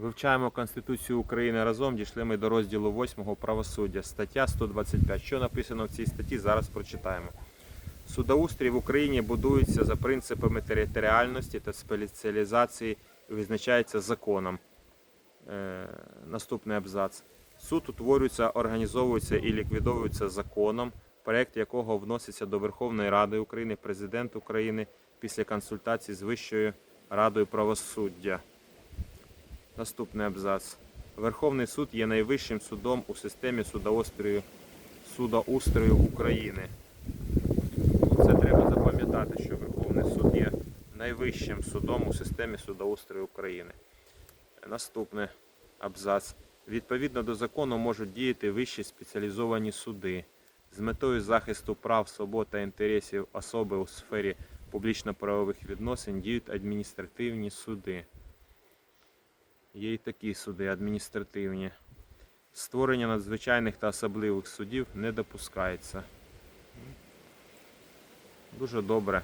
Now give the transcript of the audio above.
Вивчаємо Конституцію України разом. Дійшли ми до розділу 8 правосуддя. Стаття 125. Що написано в цій статті? Зараз прочитаємо. Судоустрій в Україні будується за принципами територіальності та спеціалізації і визначається законом. Е, наступний абзац. Суд утворюється, організовується і ліквідовується законом, проект якого вноситься до Верховної Ради України, Президент України після консультацій з Вищою Радою правосуддя. Наступний абзац. Верховний суд є найвищим судом у системі судоустрою, України. Це треба запам'ятати, що Верховний суд є найвищим судом у системі судоустрою України. Наступний абзац. Відповідно до закону можуть діяти вищі спеціалізовані суди з метою захисту прав, свобод та інтересів особи у сфері публічно-правових відносин діють адміністративні суди. Є і такі суди адміністративні. Створення надзвичайних та особливих судів не допускається. Дуже добре.